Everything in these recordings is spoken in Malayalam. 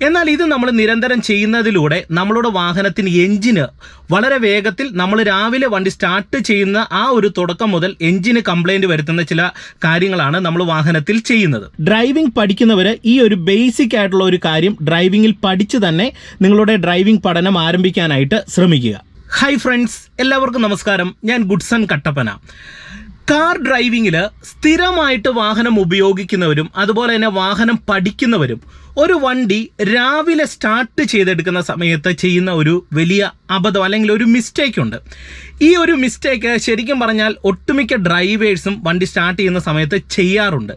എന്നാൽ ഇത് നമ്മൾ നിരന്തരം ചെയ്യുന്നതിലൂടെ നമ്മളുടെ വാഹനത്തിന് എഞ്ചിന് വളരെ വേഗത്തിൽ നമ്മൾ രാവിലെ വണ്ടി സ്റ്റാർട്ട് ചെയ്യുന്ന ആ ഒരു തുടക്കം മുതൽ എഞ്ചിന് കംപ്ലൈന്റ് വരുത്തുന്ന ചില കാര്യങ്ങളാണ് നമ്മൾ വാഹനത്തിൽ ചെയ്യുന്നത്. ഡ്രൈവിംഗ് പഠിക്കുന്നവർ ഈ ഒരു ബേസിക് ആയിട്ടുള്ള ഒരു കാര്യം ഡ്രൈവിംഗിൽ പഠിച്ചു തന്നെ നിങ്ങളുടെ ഡ്രൈവിംഗ് പഠനം ആരംഭിക്കാനായിട്ട് ശ്രമിക്കുക. ഹായ് ഫ്രണ്ട്സ് എല്ലാവർക്കും നമസ്കാരം. ഞാൻ ഗുഡ്സൺ കട്ടപ്പന. കാർ ഡ്രൈവിങ്ങിൽ സ്ഥിരമായിട്ട് വാഹനം ഉപയോഗിക്കുന്നവരും അതുപോലെ തന്നെ വാഹനം പഠിക്കുന്നവരും ഒരു വണ്ടി രാവിലെ സ്റ്റാർട്ട് ചെയ്തെടുക്കുന്ന സമയത്ത് ചെയ്യുന്ന ഒരു വലിയ അബദ്ധം അല്ലെങ്കിൽ ഒരു മിസ്റ്റേക്ക് ഉണ്ട്. ഈ ഒരു മിസ്റ്റേക്ക് ശരിക്കും പറഞ്ഞാൽ ഒട്ടുമിക്ക ഡ്രൈവേഴ്സും വണ്ടി സ്റ്റാർട്ട് ചെയ്യുന്ന സമയത്ത് ചെയ്യാറുണ്ട്.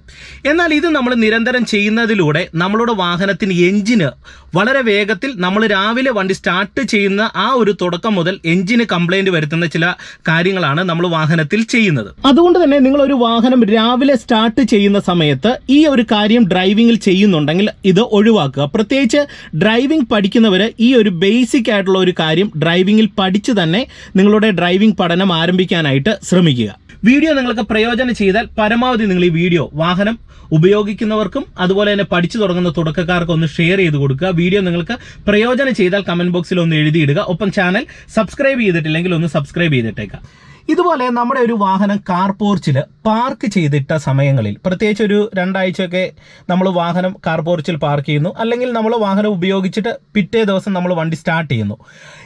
എന്നാൽ ഇത് നമ്മൾ നിരന്തരം ചെയ്യുന്നതിലൂടെ നമ്മളുടെ വാഹനത്തിന് എഞ്ചിന് വളരെ വേഗത്തിൽ നമ്മൾ രാവിലെ വണ്ടി സ്റ്റാർട്ട് ചെയ്യുന്ന ആ ഒരു തുടക്കം മുതൽ എഞ്ചിന് കംപ്ലൈന്റ് വരുത്തുന്ന ചില കാര്യങ്ങളാണ് നമ്മൾ വാഹനത്തിൽ ചെയ്യുന്നത്. അതുകൊണ്ട് തന്നെ നിങ്ങൾ ഒരു വാഹനം രാവിലെ സ്റ്റാർട്ട് ചെയ്യുന്ന സമയത്ത് ഈ ഒരു കാര്യം ഡ്രൈവിംഗിൽ ചെയ്യുന്നുണ്ടെങ്കിൽ ഇത് ഒഴിവാക്കുക. പ്രത്യേകിച്ച് ഡ്രൈവിംഗ് പഠിക്കുന്നവർ ഈ ഒരു ബേസിക് ആയിട്ടുള്ള ഒരു കാര്യം ഡ്രൈവിംഗിൽ പഠിച്ചു തന്നെ നിങ്ങളുടെ ഡ്രൈവിംഗ് പഠനം ആരംഭിക്കാനായിട്ട് ശ്രമിക്കുക. വീഡിയോ നിങ്ങൾക്ക് പ്രയോജനം ചെയ്താൽ പരമാവധി നിങ്ങൾ ഈ വീഡിയോ വാഹനം ഉപയോഗിക്കുന്നവർക്കും അതുപോലെ തന്നെ പഠിച്ചു തുടങ്ങുന്ന തുടക്കക്കാർക്കും ഒന്ന് ഷെയർ ചെയ്ത് കൊടുക്കുക. വീഡിയോ നിങ്ങൾക്ക് പ്രയോജനം ചെയ്താൽ കമന്റ് ബോക്സിൽ ഒന്ന് എഴുതിയിടുക. ഒപ്പം ചാനൽ സബ്സ്ക്രൈബ് ചെയ്തിട്ടില്ലെങ്കിൽ ഒന്ന് സബ്സ്ക്രൈബ് ചെയ്തിട്ടേക്കാം. ഇതുപോലെ നമ്മുടെ ഒരു വാഹനം കാർ പോർച്ചിൽ പാർക്ക് ചെയ്തിട്ട സമയങ്ങളിൽ പ്രത്യേകിച്ച് ഒരു രണ്ടാഴ്ചയൊക്കെ നമ്മൾ വാഹനം കാർ പോർച്ചിൽ പാർക്ക് ചെയ്യുന്നു അല്ലെങ്കിൽ നമ്മൾ വാഹനം ഉപയോഗിച്ചിട്ട് പിറ്റേ ദിവസം നമ്മൾ വണ്ടി സ്റ്റാർട്ട് ചെയ്യുന്നു.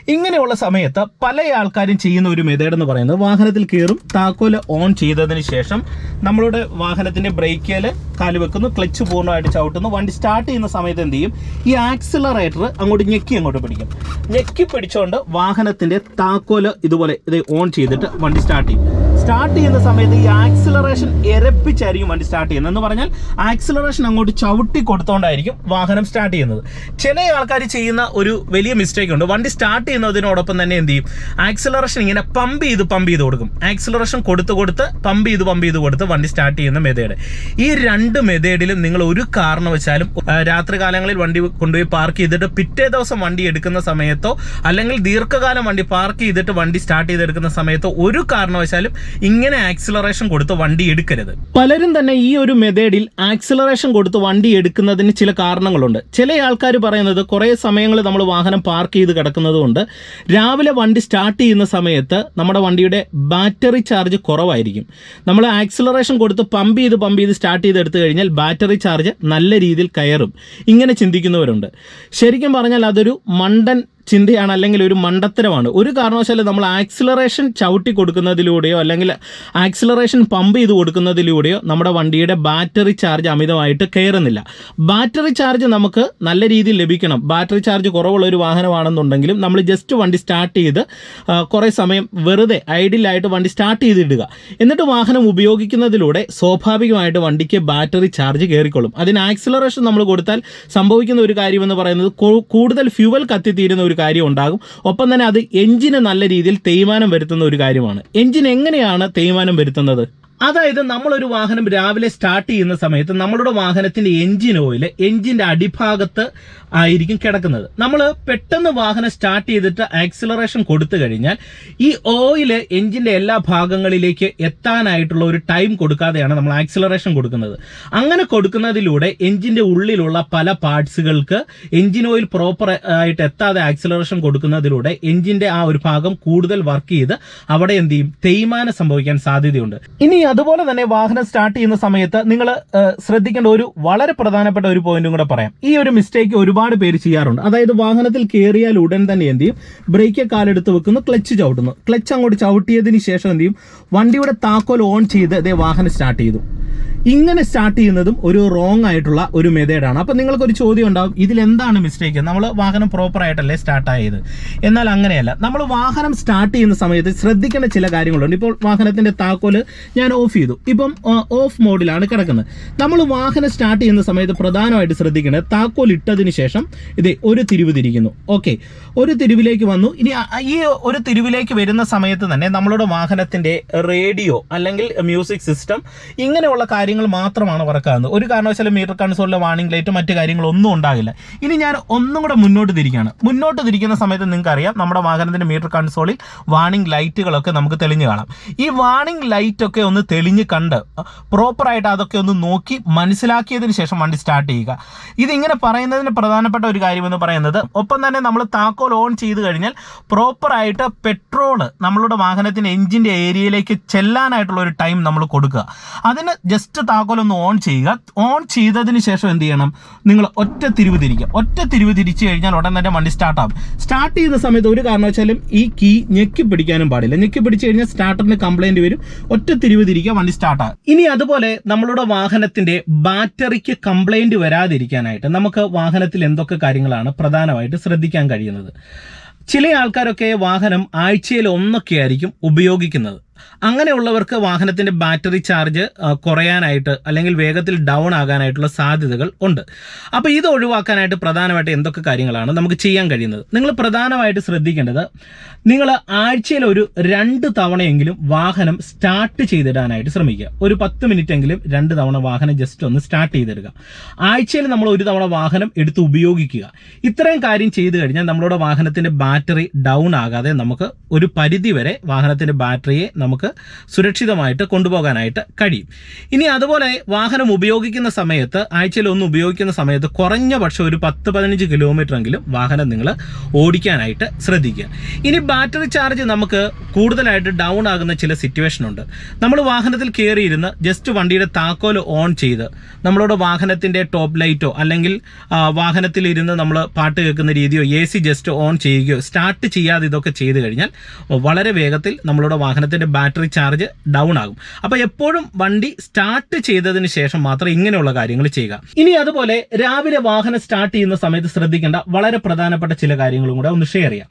ഇങ്ങനെയുള്ള സമയത്ത് പല ആൾക്കാരും ചെയ്യുന്ന ഒരു മെത്തേഡ് എന്ന് പറയുന്നത് വാഹനത്തിൽ കയറും താക്കോൽ ഓൺ ചെയ്തതിന് ശേഷം നമ്മളുടെ വാഹനത്തിന്റെ ബ്രേക്കിൽ കാൽ വെക്കുന്നു ക്ലച്ച് പൂർണമായിട്ട് ചവിട്ടുന്നു വണ്ടി സ്റ്റാർട്ട് ചെയ്യുന്ന സമയത്ത് എന്ത് ചെയ്യും? ഈ ആക്സിലറേറ്റർ അങ്ങോട്ട് ഞെക്കി അങ്ങോട്ട് പിടിക്കും. ഞെക്കി പിടിച്ചുകൊണ്ട് വാഹനത്തിന്റെ താക്കോൽ ഇതുപോലെ ഇത് ഓൺ ചെയ്തിട്ട് വണ്ടി സ്റ്റാർട്ട് ചെയ്യും സ്റ്റാർട്ട് ചെയ്യുന്ന സമയത്ത് ഈ ആക്സിലറേഷൻ എരപ്പിച്ചായിരിക്കും വണ്ടി സ്റ്റാർട്ട് ചെയ്യുന്നത്. എന്ന് പറഞ്ഞാൽ ആക്സിലറേഷൻ അങ്ങോട്ട് ചവിട്ടി കൊടുത്തോണ്ടായിരിക്കും വാഹനം സ്റ്റാർട്ട് ചെയ്യുന്നത്. ചില ആൾക്കാർ ചെയ്യുന്ന ഒരു വലിയ മിസ്റ്റേക്ക് ഉണ്ട്. വണ്ടി സ്റ്റാർട്ട് ചെയ്യുന്നതിനോടൊപ്പം തന്നെ എന്ത് ചെയ്യും? ആക്സിലറേഷൻ ഇങ്ങനെ പമ്പ് ചെയ്ത് പമ്പ് ചെയ്ത് കൊടുക്കും. ആക്സിലറേഷൻ കൊടുത്ത് കൊടുത്ത് പമ്പ് ചെയ്ത് പമ്പ് ചെയ്ത് കൊടുത്ത് വണ്ടി സ്റ്റാർട്ട് ചെയ്യുന്ന മെതേഡ്. ഈ രണ്ട് മെതേഡിലും നിങ്ങൾ ഒരു കാരണവശാലും രാത്രി കാലങ്ങളിൽ വണ്ടി കൊണ്ടുപോയി പാർക്ക് ചെയ്തിട്ട് പിറ്റേ ദിവസം വണ്ടി എടുക്കുന്ന സമയത്തോ അല്ലെങ്കിൽ ദീർഘകാലം വണ്ടി പാർക്ക് ചെയ്തിട്ട് വണ്ടി സ്റ്റാർട്ട് ചെയ്തെടുക്കുന്ന സമയത്തോ ഒരു കാരണവശാലും ഇങ്ങനെ ആക്സിലറേഷൻ കൊടുത്ത് വണ്ടി എടുക്കരുത്. പലരും തന്നെ ഈ ഒരു മെത്തേഡിൽ ആക്സിലറേഷൻ കൊടുത്ത് വണ്ടി എടുക്കുന്നതിന് ചില കാരണങ്ങളുണ്ട്. ചില ആൾക്കാർ പറയുന്നത് കുറേ സമയങ്ങൾ നമ്മൾ വാഹനം പാർക്ക് ചെയ്ത് കിടക്കുന്നത് കൊണ്ട് രാവിലെ വണ്ടി സ്റ്റാർട്ട് ചെയ്യുന്ന സമയത്ത് നമ്മുടെ വണ്ടിയുടെ ബാറ്ററി ചാർജ് കുറവായിരിക്കും. നമ്മൾ ആക്സിലറേഷൻ കൊടുത്ത് പമ്പ് ചെയ്ത് പമ്പ് ചെയ്ത് സ്റ്റാർട്ട് ചെയ്ത് എടുത്തു കഴിഞ്ഞാൽ ബാറ്ററി ചാർജ് നല്ല രീതിയിൽ കയറും. ഇങ്ങനെ ചിന്തിക്കുന്നവരുണ്ട്. ശരിക്കും പറഞ്ഞാൽ അതൊരു മണ്ടൻ ചിന്തയാണ് അല്ലെങ്കിൽ ഒരു മണ്ടത്തരമാണ്. ഒരു കാരണവശാലും നമ്മൾ ആക്സിലറേഷൻ ചവിട്ടി കൊടുക്കുന്നതിലൂടെയോ അല്ലെങ്കിൽ ആക്സിലറേഷൻ പമ്പ് ചെയ്ത് കൊടുക്കുന്നതിലൂടെയോ നമ്മുടെ വണ്ടിയുടെ ബാറ്ററി ചാർജ് അമിതമായിട്ട് കയറുന്നില്ല. ബാറ്ററി ചാർജ് നമുക്ക് നല്ല രീതിയിൽ ലഭിക്കണം. ബാറ്ററി ചാർജ് കുറവുള്ള ഒരു വാഹനമാണെന്നുണ്ടെങ്കിലും നമ്മൾ ജസ്റ്റ് വണ്ടി സ്റ്റാർട്ട് ചെയ്ത് കുറേ സമയം വെറുതെ ഐഡിയലായിട്ട് വണ്ടി സ്റ്റാർട്ട് ചെയ്തിടുക. എന്നിട്ട് വാഹനം ഉപയോഗിക്കുന്നതിലൂടെ സ്വാഭാവികമായിട്ട് വണ്ടിക്ക് ബാറ്ററി ചാർജ് കയറിക്കൊള്ളും. അതിന് ആക്സിലറേഷൻ നമ്മൾ കൊടുത്താൽ സംഭവിക്കുന്ന ഒരു കാര്യമെന്ന് പറയുന്നത് കൂടുതൽ ഫ്യൂവൽ കത്തിത്തീരുന്ന ഒരു കാര്യം ഉണ്ടാകും. ഒപ്പം തന്നെ അത് എഞ്ചിന് നല്ല രീതിയിൽ തേയ്മാനം വരുത്തുന്ന ഒരു കാര്യമാണ്. എഞ്ചിൻ എങ്ങനെയാണ് തേയ്മാനം വരുത്തുന്നത്? അതായത് നമ്മളൊരു വാഹനം രാവിലെ സ്റ്റാർട്ട് ചെയ്യുന്ന സമയത്ത് നമ്മളുടെ വാഹനത്തിന്റെ എഞ്ചിൻ ഓയിൽ എഞ്ചിന്റെ അടിഭാഗത്ത് ആയിരിക്കും കിടക്കുന്നത്. നമ്മൾ പെട്ടെന്ന് വാഹനം സ്റ്റാർട്ട് ചെയ്തിട്ട് ആക്സിലറേഷൻ കൊടുത്തു കഴിഞ്ഞാൽ ഈ ഓയിൽ എഞ്ചിന്റെ എല്ലാ ഭാഗങ്ങളിലേക്ക് എത്താനായിട്ടുള്ള ഒരു ടൈം കൊടുക്കാതെയാണ് നമ്മൾ ആക്സിലറേഷൻ കൊടുക്കുന്നത്. അങ്ങനെ കൊടുക്കുന്നതിലൂടെ എഞ്ചിന്റെ ഉള്ളിലുള്ള പല പാർട്സുകൾക്ക് എഞ്ചിൻ ഓയിൽ പ്രോപ്പർ ആയിട്ട് എത്താതെ ആക്സിലറേഷൻ കൊടുക്കുന്നതിലൂടെ എഞ്ചിന്റെ ആ ഒരു ഭാഗം കൂടുതൽ വർക്ക് ചെയ്ത് അവിടെ എന്ത് ചെയ്യും? തേയ്മാനം സംഭവിക്കാൻ സാധ്യതയുണ്ട്. ഇനി അതുപോലെ തന്നെ വാഹനം സ്റ്റാർട്ട് ചെയ്യുന്ന സമയത്ത് നിങ്ങൾ ശ്രദ്ധിക്കേണ്ട ഒരു വളരെ പ്രധാനപ്പെട്ട ഒരു പോയിന്റും കൂടെ പറയാം. ഈ ഒരു മിസ്റ്റേക്ക് ഒരുപാട് പേര് ചെയ്യാറുണ്ട്. അതായത് വാഹനത്തിൽ കയറിയാൽ ഉടൻ തന്നെ എന്ത് ചെയ്യും? ബ്രേക്ക് കാലെടുത്ത് വെക്കുന്നു ക്ലച്ച് ചവിട്ടുന്നു. ക്ലച്ച് അങ്ങോട്ട് ചവിട്ടിയതിന് ശേഷം എന്ത് ചെയ്യും? വണ്ടിയുടെ താക്കോൽ ഓൺ ചെയ്ത് അതേ വാഹനം സ്റ്റാർട്ട് ചെയ്തു. ഇങ്ങനെ സ്റ്റാർട്ട് ചെയ്യുന്നതും ഒരു റോങ് ആയിട്ടുള്ള ഒരു മെത്തേഡാണ് അപ്പം നിങ്ങൾക്കൊരു ചോദ്യം ഉണ്ടാവും ഇതിൽ എന്താണ് മിസ്റ്റേക്ക് നമ്മൾ വാഹനം പ്രോപ്പർ ആയിട്ടല്ലേ സ്റ്റാർട്ട് ആയത്? എന്നാൽ അങ്ങനെയല്ല. നമ്മൾ വാഹനം സ്റ്റാർട്ട് ചെയ്യുന്ന സമയത്ത് ശ്രദ്ധിക്കേണ്ട ചില കാര്യങ്ങളുണ്ട്. ഇപ്പോൾ വാഹനത്തിന്റെ താക്കോൽ ഞാൻ ഓഫ് ചെയ്തു. ഇപ്പം ഓഫ് മോഡിലാണ് കിടക്കുന്നത്. നമ്മൾ വാഹനം സ്റ്റാർട്ട് ചെയ്യുന്ന സമയത്ത് പ്രധാനമായിട്ട് ശ്രദ്ധിക്കേണ്ടത് താക്കോൽ ഇട്ടതിന് ശേഷം ഇത് ഒരു തിരിവ് തിരിക്കുന്നു. ഓക്കെ ഒരു തിരിവിലേക്ക് വന്നു. ഇനി ഈ ഒരു തിരിവിലേക്ക് വരുന്ന സമയത്ത് തന്നെ നമ്മളുടെ വാഹനത്തിന്റെ റേഡിയോ അല്ലെങ്കിൽ മ്യൂസിക് സിസ്റ്റം ഇങ്ങനെയുള്ള കാര്യങ്ങൾ കാര്യങ്ങൾ മാത്രമാണ് വർക്കാകുന്നത് ഒരു കാരണവശാലും മീറ്റർ കൺസോളിലെ വാണിംഗ് ലൈറ്റ് മറ്റു കാര്യങ്ങളൊന്നും ഉണ്ടാകില്ല. ഇനി ഞാൻ ഒന്നും കൂടെ മുന്നോട്ട് തിരിക്കുകയാണ്. മുന്നോട്ട് തിരിക്കുന്ന സമയത്ത് നിങ്ങൾക്കറിയാം നമ്മുടെ വാഹനത്തിന്റെ മീറ്റർ കൺസോളിൽ വാണിംഗ് ലൈറ്റുകളൊക്കെ നമുക്ക് തെളിഞ്ഞു കാണാം. ഈ വാണിംഗ് ലൈറ്റൊക്കെ ഒന്ന് തെളിഞ്ഞ് കണ്ട് പ്രോപ്പറായിട്ട് അതൊക്കെ ഒന്ന് നോക്കി മനസ്സിലാക്കിയതിന് ശേഷം വണ്ടി സ്റ്റാർട്ട് ചെയ്യുക. ഇതിങ്ങനെ പറയുന്നതിന് പ്രധാനപ്പെട്ട ഒരു കാര്യമെന്ന് പറയുന്നത് ഒപ്പം തന്നെ നമ്മൾ താക്കോൽ ഓൺ ചെയ്ത് കഴിഞ്ഞാൽ പ്രോപ്പറായിട്ട് പെട്രോൾ നമ്മളുടെ വാഹനത്തിന്റെ എഞ്ചിന്റെ ഏരിയയിലേക്ക് ചെല്ലാനായിട്ടുള്ള ഒരു ടൈം നമ്മൾ കൊടുക്കുക. അതിന് ജസ്റ്റ് താക്കോൽ ഒന്ന് ഓൺ ചെയ്യുക. ഓൺ ചെയ്തതിന് ശേഷം എന്ത് ചെയ്യണം? നിങ്ങൾ ഒറ്റ തിരിവ് തിരിക്കുക. ഒറ്റ തിരിവ് തിരിച്ചു കഴിഞ്ഞാൽ ഉടൻ തന്നെ വണ്ടി സ്റ്റാർട്ടാകും സ്റ്റാർട്ട് ചെയ്യുന്ന സമയത്ത് ഒരു കാരണവശാലും ഈ കീ ഞെക്കി പിടിക്കാനും പാടില്ല. ഞെക്കി പിടിച്ചു കഴിഞ്ഞാൽ സ്റ്റാർട്ടറിന് കംപ്ലൈന്റ് വരും. ഒറ്റ തിരിവ് തിരിക്കുക വണ്ടി സ്റ്റാർട്ടാകും ഇനി അതുപോലെ നമ്മളുടെ വാഹനത്തിന്റെ ബാറ്ററിക്ക് കംപ്ലൈന്റ് വരാതിരിക്കാനായിട്ട് നമുക്ക് വാഹനത്തിൽ എന്തൊക്കെ കാര്യങ്ങളാണ് പ്രധാനമായിട്ട് ശ്രദ്ധിക്കാൻ കഴിയുന്നത്? ചില ആൾക്കാരൊക്കെ വാഹനം ആഴ്ചയിൽ ഒന്നൊക്കെ ആയിരിക്കും ഉപയോഗിക്കുന്നത്. അങ്ങനെയുള്ളവർക്ക് വാഹനത്തിന്റെ ബാറ്ററി ചാർജ് കുറയാനായിട്ട് അല്ലെങ്കിൽ വേഗത്തിൽ ഡൗൺ ആകാനായിട്ടുള്ള സാധ്യതകൾ ഉണ്ട്. അപ്പോൾ ഇത് ഒഴിവാക്കാനായിട്ട് പ്രധാനമായിട്ട് എന്തൊക്കെ കാര്യങ്ങളാണ് നമുക്ക് ചെയ്യാൻ കഴിയുന്നത്? നിങ്ങൾ പ്രധാനമായിട്ട് ശ്രദ്ധിക്കേണ്ടത് നിങ്ങൾ ആഴ്ചയിൽ ഒരു രണ്ട് തവണയെങ്കിലും വാഹനം സ്റ്റാർട്ട് ചെയ്തിടാനായിട്ട് ശ്രമിക്കുക. ഒരു പത്ത് മിനിറ്റ് എങ്കിലും രണ്ട് തവണ വാഹനം ജസ്റ്റ് ഒന്ന് സ്റ്റാർട്ട് ചെയ്തിടുക. ആഴ്ചയിൽ നമ്മൾ ഒരു തവണ വാഹനം എടുത്ത് ഉപയോഗിക്കുക. ഇത്രയും കാര്യം ചെയ്തു കഴിഞ്ഞാൽ നമ്മളുടെ വാഹനത്തിന്റെ ബാറ്ററി ഡൗൺ ആകാതെ നമുക്ക് ഒരു പരിധി വരെ വാഹനത്തിന്റെ ബാറ്ററിയെ നമുക്ക് സുരക്ഷിതമായിട്ട് കൊണ്ടുപോകാനായിട്ട് കഴിയും. ഇനി അതുപോലെ വാഹനം ഉപയോഗിക്കുന്ന സമയത്ത് ആഴ്ചയിൽ ഒന്ന് ഉപയോഗിക്കുന്ന സമയത്ത് കുറഞ്ഞ പക്ഷം ഒരു പത്ത് പതിനഞ്ച് കിലോമീറ്റർ എങ്കിലും വാഹനം നിങ്ങൾ ഓടിക്കാനായിട്ട് ശ്രദ്ധിക്കുക. ഇനി ബാറ്ററി ചാർജ് നമുക്ക് കൂടുതലായിട്ട് ഡൗൺ ആകുന്ന ചില സിറ്റുവേഷൻ ഉണ്ട്. നമ്മൾ വാഹനത്തിൽ കയറിയിരുന്ന് ജസ്റ്റ് വണ്ടിയുടെ താക്കോൽ ഓൺ ചെയ്ത് നമ്മളോട് വാഹനത്തിന്റെ ടോപ്പ് ലൈറ്റോ അല്ലെങ്കിൽ വാഹനത്തിലിരുന്ന് നമ്മൾ പാട്ട് കേൾക്കുന്ന രീതിയോ എ സി ജസ്റ്റ് ഓൺ ചെയ്യുകയോ സ്റ്റാർട്ട് ചെയ്യാതെ ഇതൊക്കെ ചെയ്ത് കഴിഞ്ഞാൽ വളരെ വേഗത്തിൽ നമ്മളുടെ വാഹനത്തിന്റെ ബാറ്ററി ചാർജ് ഡൗൺ ആകും. അപ്പോൾ എപ്പോഴും വണ്ടി സ്റ്റാർട്ട് ചെയ്തതിന് ശേഷം മാത്രം ഇങ്ങനെയുള്ള കാര്യങ്ങൾ ചെയ്യുക. ഇനി അതുപോലെ രാവിലെ വാഹനം സ്റ്റാർട്ട് ചെയ്യുന്ന സമയത്ത് ശ്രദ്ധിക്കേണ്ട വളരെ പ്രധാനപ്പെട്ട ചില കാര്യങ്ങളും കൂടെ ഒന്ന് ഷെയർ ചെയ്യാം.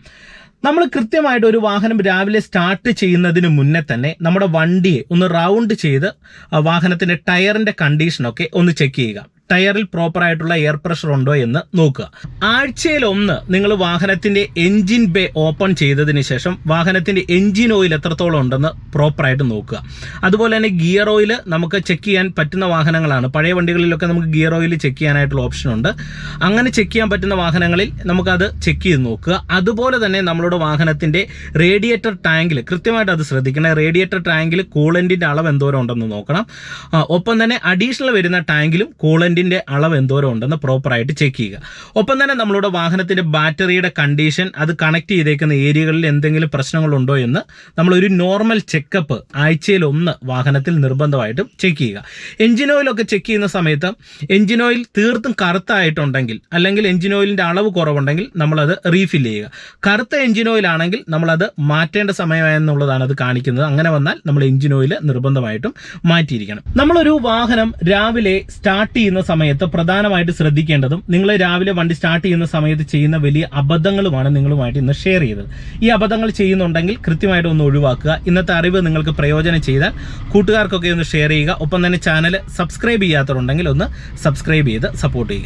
നമ്മൾ കൃത്യമായിട്ട് ഒരു വാഹനം രാവിലെ സ്റ്റാർട്ട് ചെയ്യുന്നതിന് മുന്നേ തന്നെ നമ്മുടെ വണ്ടിയെ ഒന്ന് റൗണ്ട് ചെയ്ത് ആ വാഹനത്തിന്റെ ടയറിന്റെ കണ്ടീഷനൊക്കെ ഒന്ന് ചെക്ക് ചെയ്യുക. ടയറിൽ പ്രോപ്പർ ആയിട്ടുള്ള എയർ പ്രഷർ ഉണ്ടോ എന്ന് നോക്കുക. ആഴ്ചയിൽ ഒന്ന് നിങ്ങൾ വാഹനത്തിന്റെ എഞ്ചിൻ ബേ ഓപ്പൺ ചെയ്തതിന് ശേഷം വാഹനത്തിന്റെ എഞ്ചിൻ ഓയിൽ എത്രത്തോളം ഉണ്ടെന്ന് പ്രോപ്പർ ആയിട്ട് നോക്കുക. അതുപോലെ തന്നെ ഗിയർ ഓയിൽ നമുക്ക് ചെക്ക് ചെയ്യാൻ പറ്റുന്ന വാഹനങ്ങളാണ്. പഴയ വണ്ടികളിലൊക്കെ നമുക്ക് ഗിയർ ഓയിൽ ചെക്ക് ചെയ്യാനായിട്ടുള്ള ഓപ്ഷൻ ഉണ്ട്. അങ്ങനെ ചെക്ക് ചെയ്യാൻ പറ്റുന്ന വാഹനങ്ങളിൽ നമുക്കത് ചെക്ക് ചെയ്ത് നോക്കുക. അതുപോലെ തന്നെ നമ്മളുടെ വാഹനത്തിന്റെ റേഡിയേറ്റർ ടാങ്കിൽ കൃത്യമായിട്ട് അത് ശ്രദ്ധിക്കണം. റേഡിയേറ്റർ ടാങ്കിൽ കൂളന്റിന്റെ അളവ് എന്തോരം ഉണ്ടെന്ന് നോക്കണം. ഒപ്പം തന്നെ അഡീഷണൽ വരുന്ന ടാങ്കിലും കൂളന്റിന്റെ അളവ് എന്തോരം ഉണ്ടെന്ന് പ്രോപ്പറായിട്ട് ചെക്ക് ചെയ്യുക. ഒപ്പം തന്നെ നമ്മളുടെ വാഹനത്തിന്റെ ബാറ്ററിയുടെ കണ്ടീഷൻ അത് കണക്ട് ചെയ്തേക്കുന്ന ഏരിയകളിൽ എന്തെങ്കിലും പ്രശ്നങ്ങളുണ്ടോ എന്ന് നമ്മൾ ഒരു നോർമൽ ചെക്കപ്പ് ആഴ്ചയിൽ ഒന്ന് വാഹനത്തിൽ നിർബന്ധമായിട്ടും ചെക്ക് ചെയ്യുക. എഞ്ചിൻ ഓയിലൊക്കെ ചെക്ക് ചെയ്യുന്ന സമയത്ത് എഞ്ചിൻ ഓയിൽ തീർത്തും കറുത്തായിട്ടുണ്ടെങ്കിൽ അല്ലെങ്കിൽ എഞ്ചിൻ ഓയിലിന്റെ അളവ് കുറവുണ്ടെങ്കിൽ നമ്മളത് റീഫിൽ ചെയ്യുക. കറുത്ത എഞ്ചിൻ ഓയിൽ ആണെങ്കിൽ നമ്മളത് മാറ്റേണ്ട സമയമായെന്നുള്ളതാണ് അത് കാണിക്കുന്നത്. അങ്ങനെ വന്നാൽ നമ്മൾ എഞ്ചിൻ ഓയിൽ നിർബന്ധമായിട്ടും മാറ്റിയിരിക്കണം. നമ്മളൊരു വാഹനം രാവിലെ സ്റ്റാർട്ട് ചെയ്യുന്ന സമയത്ത് പ്രധാനമായിട്ട് ശ്രദ്ധിക്കേണ്ടതും നിങ്ങൾ രാവിലെ വണ്ടി സ്റ്റാർട്ട് ചെയ്യുന്ന സമയത്ത് ചെയ്യുന്ന വലിയ അബദ്ധങ്ങളുമാണ് നിങ്ങളുമായിട്ട് ഇന്ന് ഷെയർ ചെയ്തത്. ഈ അബദ്ധങ്ങൾ ചെയ്യുന്നുണ്ടെങ്കിൽ കൃത്യമായിട്ട് ഒന്ന് ഒഴിവാക്കുക. ഇന്നത്തെ അറിവ് നിങ്ങൾക്ക് പ്രയോജനം ചെയ്താൽ കൂട്ടുകാർക്കൊക്കെ ഒന്ന് ഷെയർ ചെയ്യുക. ഒപ്പം തന്നെ ചാനൽ സബ്സ്ക്രൈബ് ചെയ്യാത്തവരുണ്ടെങ്കിൽ ഒന്ന് സബ്സ്ക്രൈബ് ചെയ്ത് സപ്പോർട്ട് ചെയ്യുക.